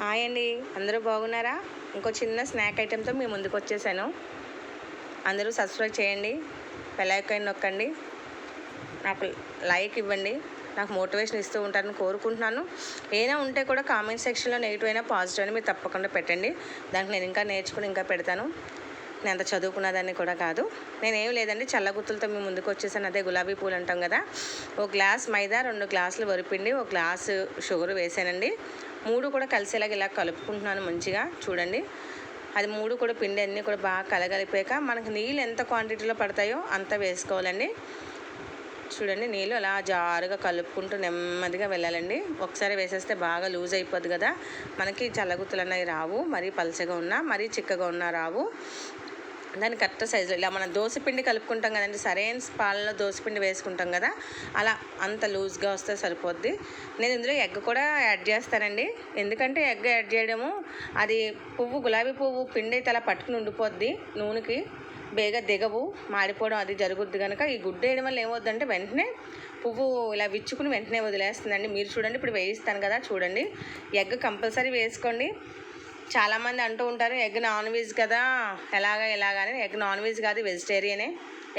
Hi అండి. అందరూ బాగున్నారా? ఇంకో చిన్న స్నాక్ ఐటెంతో మీ ముందుకు వచ్చేసాను. అందరూ సబ్స్క్రైబ్ చేయండి. బెల్లైకాన్ నొక్కండి. నాకు లైక్ ఇవ్వండి. నాకు మోటివేషన్ ఇస్తూ ఉంటారని కోరుకుంటున్నాను. ఏదైనా ఉంటే కూడా కామెంట్ సెక్షన్లో నెగిటివ్ అయినా పాజిటివ్ అయినా మీరు తప్పకుండా పెట్టండి. దానికి నేను ఇంకా నేర్చుకుని ఇంకా పెడతాను. నేను అంత చదువుకున్నదాన్ని కూడా కాదు. నేనేం లేదండి చల్లగుత్తులతో మీ ముందుకు వచ్చేసాను. అదే గులాబీ పూలు అంటాం కదా. ఒక గ్లాస్ మైదా రెండు గ్లాసులు వరిపిండి ఒక గ్లాసు షుగర్ వేసానండి. మూడు కూడా కలిసేలాగా ఇలా కలుపుకుంటున్నాను మంచిగా. చూడండి. అది మూడు కూడా పిండి అన్నీ కూడా బాగా కలగలిపాక మనకు నీళ్ళు ఎంత క్వాంటిటీలో పడతాయో అంత వేసుకోవాలండి. చూడండి నీళ్ళు అలా జారుగా కలుపుకుంటూ నెమ్మదిగా వెళ్ళాలండి. ఒకసారి వేసేస్తే బాగా లూజ్ అయిపోద్ది కదా. మనకి చల్లగుత్తులు అన్నవి రావు. మరీ పలచగా ఉన్నా మరీ చిక్కగా ఉన్నా రావు. దాన్ని కరెక్ట్ సైజులో ఇలా మనం దోశపిండి కలుపుకుంటాం కదండి సరైన పాలలో దోశపిండి వేసుకుంటాం కదా అలా అంత లూజ్గా వస్తే సరిపోద్ది. నేను ఇందులో ఎగ్ కూడా యాడ్ చేస్తానండి. ఎందుకంటే ఎగ్ యాడ్ చేయడము అది పువ్వు గులాబీ పువ్వు పిండి అయితే అలా పట్టుకుని ఉండిపోద్ది నూనెకి. బేగా దిగవు మాడిపోవడం అది జరుగుద్ది కనుక ఈ గుడ్డ వేయడం వల్ల ఏమవుద్దంటే వెంటనే పువ్వు ఇలా విచ్చుకుని వెంటనే వదిలేస్తుందండి. మీరు చూడండి ఇప్పుడు వేయిస్తాను కదా చూడండి. ఎగ్ కంపల్సరీ వేసుకోండి. చాలామంది అంటూ ఉంటారు ఎగ్ నాన్ వెజ్ కదా ఎలాగా ఎలాగని ఎగ్ నాన్ వెజ్ కాదు వెజిటేరియనే.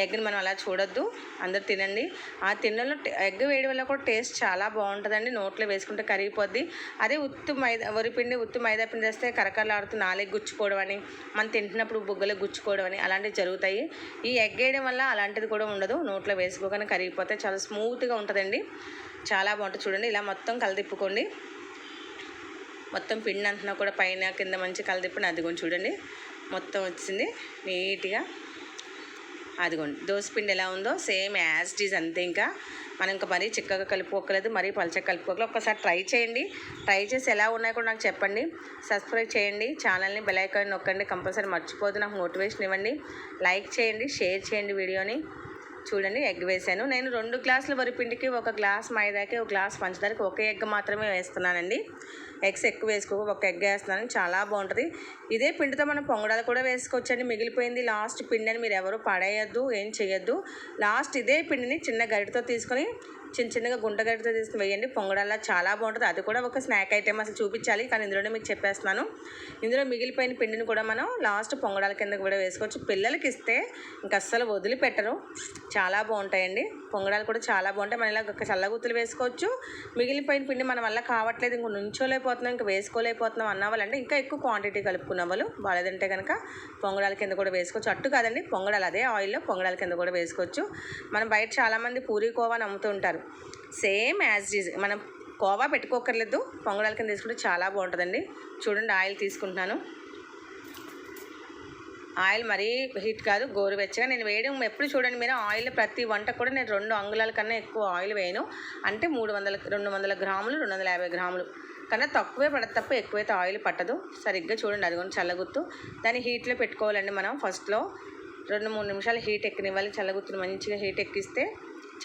ఎగ్ని మనం అలా చూడొద్దు అందరు తినండి. ఆ తిన్నలో ఎగ్ వేయడం వల్ల కూడా టేస్ట్ చాలా బాగుంటుందండి నోట్లో వేసుకుంటే కరిగిపోద్ది. అదే ఉత్తు మైదా వరిపిండి ఉత్తు మైదా పిండి వేస్తే కరకరలాడుతూ నాలుగు గుచ్చుకోవడం అని మనం తింటున్నప్పుడు బుగ్గలు గుచ్చుకోవడం అని అలాంటివి జరుగుతాయి. ఈ ఎగ్ వేయడం వల్ల అలాంటిది కూడా ఉండదు నోట్లో వేసుకోగానే కరిగిపోతే చాలా స్మూత్గా ఉంటుందండి. చాలా బాగుంటుంది చూడండి. ఇలా మొత్తం కలదిప్పుకోండి. మొత్తం పిండి అంటున్నా కూడా పైన కింద మంచి కలదిప్పని అదిగోండి చూడండి. మొత్తం వచ్చింది. నీట్గా అదిగోండి. దోసపిండి ఎలా ఉందో సేమ్ యాజ్ ఇట్ ఈజ్ అంతే ఇంకా. మనం ఇంకా మరీ చిక్కగా కలుపుకోకలేదు మరీ పలచగా కలుపుకోకలేదు. ఒక్కసారి ట్రై చేయండి. ట్రై చేసి ఎలా ఉన్నాయో కూడా నాకు చెప్పండి. సబ్స్క్రైబ్ చేయండి. ఛానల్ని బెలైకాన్ నొక్కండి. కంపల్సరీ మర్చిపోదు. నాకు మోటివేషన్ ఇవ్వండి. లైక్ చేయండి షేర్ చేయండి వీడియోని. చూడండి ఎగ్ వేసాను. నేను రెండు గ్లాసుల వరిపిండికి ఒక గ్లాస్ మైదాకి ఒక గ్లాస్ పంచదారకి ఒక ఎగ్ మాత్రమే వేస్తున్నానండి. ఎగ్స్ ఎక్కువ వేసుకో ఒక ఎగ్ వేస్తున్నాను చాలా బాగుంటుంది. ఇదే పిండితో మనం పొంగడాలు కూడా వేసుకోవచ్చండి. మిగిలిపోయింది లాస్ట్ పిండి అని మీరు ఎవరు పడేయద్దు ఏం చేయొద్దు లాస్ట్ ఇదే పిండిని చిన్న గరిటతో తీసుకొని చిన్న చిన్నగా గుంట తీసుకుని వేయండి. పొంగడాల చాలా బాగుంటుంది. అది కూడా ఒక స్నాక్ ఐటెం అసలు చూపించాలి. కానీ ఇందులోనే మీకు చెప్పేస్తున్నాను. ఇందులో మిగిలిపోయిన పిండిని కూడా మనం లాస్ట్ పొంగడాల కింద కూడా వేసుకోవచ్చు. పిల్లలకి ఇస్తే ఇంక అస్సలు వదిలిపెట్టరు. చాలా బాగుంటాయండి. పొంగడాలు కూడా చాలా బాగుంటాయి. మనం ఇలా చల్లగుత్తులు వేసుకోవచ్చు. మిగిలిపోయిన పిండి మన వల్ల కావట్లేదు. ఇంక నుంచోలేకపోతున్నాం. ఇంకా వేసుకోలేకపోతున్నాం అన్న వాళ్ళంటే ఇంకా ఎక్కువ క్వాంటిటీ కలుపుకున్న వాళ్ళు వాళ్ళదంటే కనుక పొంగడాల కింద కూడా వేసుకోవచ్చు. అట్టు కాదండి. పొంగడాలు అదే ఆయిల్లో పొంగడాల కింద కూడా వేసుకోవచ్చు. మనం బయట చాలామంది పూరీ కోవా నమ్ముతూ ఉంటారు. Same as is. మనం కోవా పెట్టుకోకర్లేదు పొంగడాల కింద తీసుకుంటే చాలా బాగుంటుందండి. చూడండి ఆయిల్ తీసుకుంటున్నాను. ఆయిల్ మరీ హీట్ కాదు గోరువెచ్చగా. నేను వేయడం ఎప్పుడు చూడండి మీరు ఆయిల్ ప్రతి వంట కూడా నేను రెండు అంగుళాల కన్నా ఎక్కువ ఆయిల్ వేయను. అంటే మూడు వందల రెండు వందల గ్రాములు రెండు వందల యాభై గ్రాములు. కన్నా తక్కువే పడదు తప్ప ఎక్కువైతే ఆయిల్ పట్టదు. సరిగ్గా చూడండి అది కూడా చల్లగుత్తు. దాన్ని హీట్లో పెట్టుకోవాలండి మనం ఫస్ట్లో. రెండు మూడు నిమిషాలు హీట్ ఎక్కనివ్వాలి. చల్లగుత్తుని మంచిగా హీట్ ఎక్కిస్తే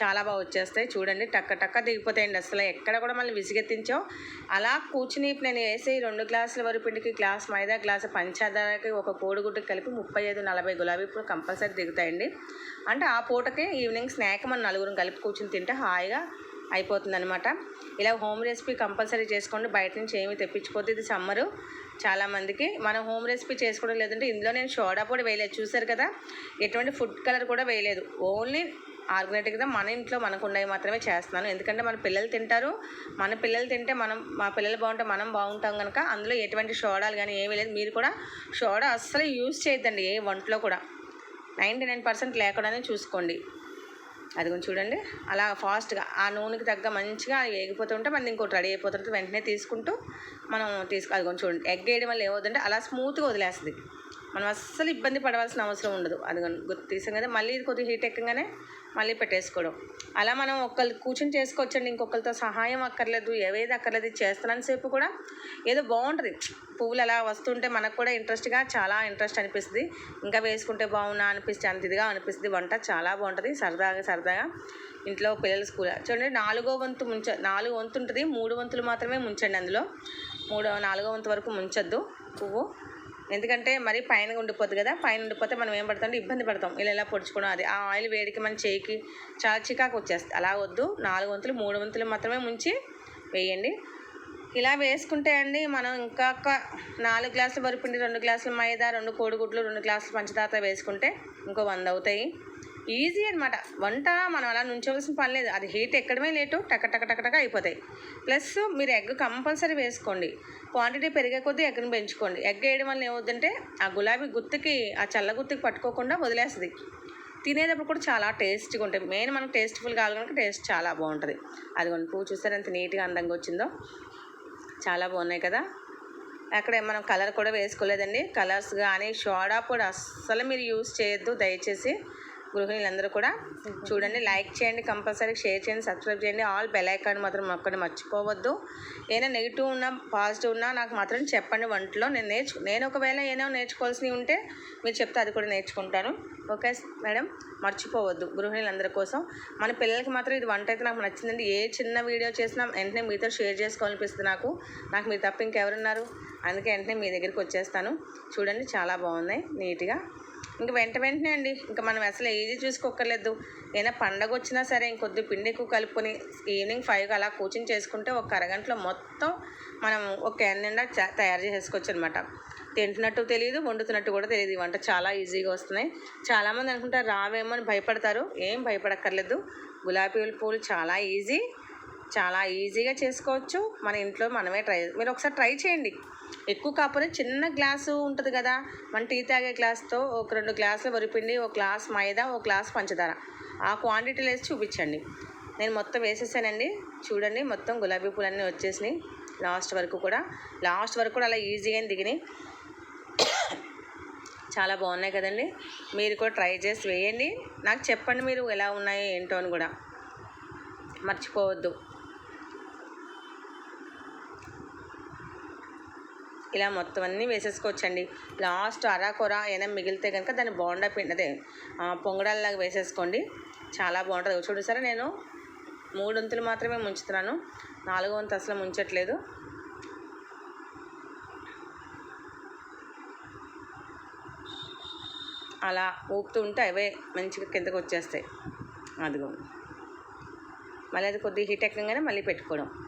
చాలా బాగా వచ్చేస్తాయి. చూడండి టక్క టక్క దిగిపోతాయండి అసలు. ఎక్కడ కూడా మళ్ళీ విసిగెత్తించావు. అలా కూర్చుని ఇప్పుడు నేను వేసే ఈ రెండు గ్లాసుల వరిపిండికి గ్లాస్ మైదా గ్లాసు పంచదారకి ఒక కోడిగుడ్డుకి కలిపి ముప్పై ఐదు నలభై గులాబీ పూలు కంపల్సరీ దిగుతాయండి. అంటే ఆ పూటకి ఈవినింగ్ స్నాక్ మనం నలుగురం కలిపి కూర్చుని తింటే హాయిగా అయిపోతుంది అనమాట ఇలా హోమ్ రెసిపీ కంపల్సరీ చేసుకోండి. బయట నుంచి ఏమి తెప్పించుకోవద్దు. ఇది సమ్మరు. చాలామందికి మనం హోమ్ రెసిపీ చేసుకోవడం లేదంటే ఇందులో నేను సోడా పొడి వేయలేదు. చూసారు కదా? ఎటువంటి ఫుడ్ కలర్ కూడా వేయలేదు. ఓన్లీ ఆర్గానిక్గా మన ఇంట్లో మనకు ఉండేవి మాత్రమే చేస్తున్నాను. ఎందుకంటే మన పిల్లలు తింటారు. మన పిల్లలు తింటే మనం మా పిల్లలు బాగుంటే మనం బాగుంటాం కనుక అందులో ఎటువంటి సోడాలు కానీ ఏమీ లేదు. మీరు కూడా సోడా అస్సలు యూజ్ చేయొద్దండి ఏ వంటలో కూడా. నైంటీ నైన్ పర్సెంట్ లేకుండానే చూసుకోండి. అది కొంచెం చూడండి. అలా ఫాస్ట్గా ఆ నూనెకి తగ్గ మంచిగా వేగిపోతుంటే మనది ఇంకోటి రెడీ అయిపోతుంది వెంటనే తీసుకుంటూ మనం తీసుకు అది కొంచెం చూడండి ఎగ్ వేయడం వల్ల ఏమవుతుందంటే అలా స్మూత్గా వదిలేస్తుంది. మనం అస్సలు ఇబ్బంది పడవలసిన అవసరం ఉండదు. అది గుర్తు తీసాం కదా మళ్ళీ ఇది కొద్దిగా హీట్ ఎక్కగానే మళ్ళీ పెట్టేసుకోవడం. అలా మనం ఒకళ్ళు కూర్చొని చేసుకోవచ్చండి ఇంకొకరితో సహాయం అక్కర్లేదు ఏవేది అక్కర్లేదు చేస్తున్నాను సేపు కూడా ఏదో బాగుంటుంది. పువ్వులు అలా వస్తుంటే మనకు కూడా ఇంట్రెస్ట్గా చాలా ఇంట్రెస్ట్ అనిపిస్తుంది. ఇంకా వేసుకుంటే బాగున్నా అనిపిస్తే అంత ఇదిగా అనిపిస్తుంది. వంట చాలా బాగుంటుంది సరదాగా సరదాగా. ఇంట్లో పిల్లల స్కూల్ చూడండి నాలుగో వంతు ముంచ నాలుగు వంతు ఉంటుంది మూడు వంతులు మాత్రమే ముంచండి అందులో. మూడో నాలుగో వంతు వరకు ముంచొద్దు పువ్వు. ఎందుకంటే మరి పైన ఉండిపోద్ది కదా పైన ఉండిపోతే మనం ఏం పడతాం? ఇబ్బంది పడతాం. ఇలా ఇలా పొడుచుకోవడం అది. ఆ ఆయిల్ వేడికి మన చేయికి చాలా చికాకు వచ్చేస్తుంది. అలా వద్దు. నాలుగు వంతులు మూడు వంతులు మాత్రమే ముంచి వేయండి. ఇలా వేసుకుంటే అండి మనం ఇంకా నాలుగు గ్లాసులు వరిపిండి రెండు గ్లాసులు మైదా రెండు కోడిగుడ్లు రెండు గ్లాసులు పంచదాత వేసుకుంటే ఇంకో వంద అవుతాయి. ఈజీ అనమాట వంట మనం అలా నుంచోవలసిన పని లేదు. అది హీట్ ఎక్కడమే లేటు టక టక టక టక అయిపోతాయి. ప్లస్ మీరు ఎగ్ కంపల్సరీ వేసుకోండి. క్వాంటిటీ పెరిగే కొద్దీ ఎగ్ని పెంచుకోండి. ఎగ్ వేయడం వల్ల ఏమవుతుందంటే ఆ గులాబీ గుత్తుకి ఆ చల్ల గుత్తుకి పట్టుకోకుండా వదిలేస్తుంది. తినేటప్పుడు కూడా చాలా టేస్ట్గా ఉంటాయి. మెయిన్ మనకు టేస్ట్ఫుల్ కావాలి కనుక టేస్ట్ చాలా బాగుంటుంది. అది కొన్ని పువ్వు చూస్తారు ఎంత నీట్గా అందంగా వచ్చిందో? చాలా బాగున్నాయి కదా? అక్కడ మనం కలర్ కూడా వేసుకోలేదండి. కలర్స్ కానీ సోడా పొడి అస్సలు మీరు యూస్ చేయొద్దు. దయచేసి గృహిణులందరూ కూడా చూడండి లైక్ చేయండి కంపల్సరీ షేర్ చేయండి సబ్స్క్రైబ్ చేయండి. ఆల్ బెల్ ఐకాన్ మాత్రం ఒక్కటి మర్చిపోవద్దు. ఏదైనా నెగిటివ్ ఉన్నా పాజిటివ్ ఉన్నా నాకు మాత్రం చెప్పండి వంటలో నేను నేర్చు నేను ఒకవేళ ఏమైనా నేర్చుకోవాల్సినవి ఉంటే మీరు చెప్తే అది కూడా నేర్చుకుంటాను. ఓకే మేడం మర్చిపోవద్దు గృహిణులందరి కోసం. మన పిల్లలకి మాత్రం ఇది వంట అయితే నాకు నచ్చిందండి. ఏ చిన్న వీడియో చేసినా వెంటనే మీతో షేర్ చేసుకోవాలనిపిస్తుంది నాకు. నాకు మీరు తప్ప ఇంకెవరున్నారు? అందుకే వెంటనే మీ దగ్గరికి వచ్చేస్తాను. చూడండి చాలా బాగున్నాయి నీట్గా ఇంక వెంట వెంటనే అండి. ఇంకా మనం అసలు ఏది చూసుకోక్కర్లేదు. ఏదైనా పండగ వచ్చినా సరే ఇంకొద్ది పిండి ఎక్కువ కలుపుకొని ఈవినింగ్ ఫైవ్ అలా కూర్చొని చేసుకుంటే ఒక అరగంటలో మొత్తం మనం ఒక క్యాన్ నిండా తయారు చేసుకోవచ్చు అనమాట తింటున్నట్టు తెలియదు వండుతున్నట్టు కూడా తెలియదు ఈ వంట చాలా ఈజీగా వస్తున్నాయి. చాలామంది అనుకుంటారు రావేమో అని భయపడతారు. ఏం భయపడక్కర్లేదు. గులాబీ పూలు చాలా ఈజీ. చాలా ఈజీగా చేసుకోవచ్చు. మన ఇంట్లో మనమే ట్రై మీరు ఒకసారి ట్రై చేయండి. ఎక్కువ కాకపోతే చిన్న గ్లాసు ఉంటుంది కదా. మన టీ తాగే గ్లాస్తో ఒక రెండు గ్లాసులు వరిపిండి ఒక గ్లాస్ మైదా ఒక గ్లాస్ పంచదార. ఆ క్వాంటిటీలు వేసి చూపించండి. నేను మొత్తం వేసేసానండి. చూడండి మొత్తం గులాబీ పూలన్నీ వచ్చేసినాయి. లాస్ట్ వరకు కూడా. లాస్ట్ వరకు కూడా అలా ఈజీగా దిగినాయి. చాలా బాగున్నాయి కదండి. మీరు కూడా ట్రై చేసి వేయండి. నాకు చెప్పండి మీరు ఎలా ఉన్నాయో ఏంటో అని కూడా. మర్చిపోవద్దు. ఇలా మొత్తం అన్నీ వేసేసుకోవచ్చండి. లాస్ట్ అరాకొర ఏమైనా మిగిలితే కనుక దాన్ని బోండా పిండి అదే ఆ, వేసేసుకోండి. చాలా బాగుంటుంది. చూడు నేను మూడు వంతులు మాత్రమే ముంచుతున్నాను. నాలుగో వంతు అసలు ముంచట్లేదు. అలా ఊపుతూ ఉంటే అవే మంచిగా కిందకు వచ్చేస్తాయి అదిగో. మళ్ళీ అది కొద్దిగా హీట్ ఎక్కగానే మళ్ళీ పెట్టుకోవడం.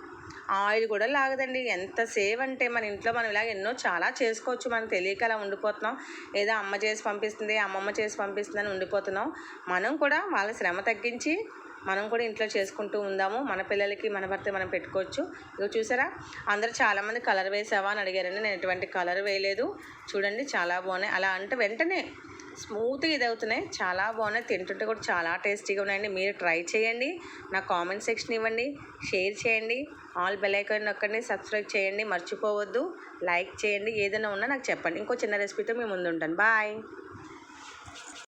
ఆయిల్ కూడా లాగదండి. ఎంత సేవ్ అంటే మన ఇంట్లో మనం ఇలాగ ఎన్నో చాలా చేసుకోవచ్చు. మనం తెలియక అలా ఉండిపోతున్నాం. ఏదో అమ్మ చేసి పంపిస్తుంది అమ్మమ్మ చేసి పంపిస్తుంది అని ఉండిపోతున్నాం. మనం కూడా వాళ్ళ శ్రమ తగ్గించి మనం కూడా ఇంట్లో చేసుకుంటూ ఉందాము. మన పిల్లలకి మన భర్త మనం పెట్టుకోవచ్చు. ఇక చూసారా? అందరూ చాలామంది కలర్ వేసావా అని అడిగారండి. నేను ఎటువంటి కలర్ వేయలేదు. చూడండి చాలా బాగున్నాయి. అలా అంటే వెంటనే స్మూత్గా ఇది అవుతున్నాయి చాలా బాగున్నాయి. తింటుంటే కూడా చాలా టేస్టీగా ఉన్నాయండి. మీరు ట్రై చేయండి. నా కామెంట్ సెక్షన్ ఇవ్వండి. షేర్ చేయండి. ఆల్ బెల్ ఐకాన్ నొక్కండి. సబ్స్క్రైబ్ చేయండి. మర్చిపోవద్దు. లైక్ చేయండి. ఏదైనా ఉన్నా నాకు చెప్పండి. ఇంకో చిన్న రెసిపీతో మేము ముందు ఉంటాను బాయ్.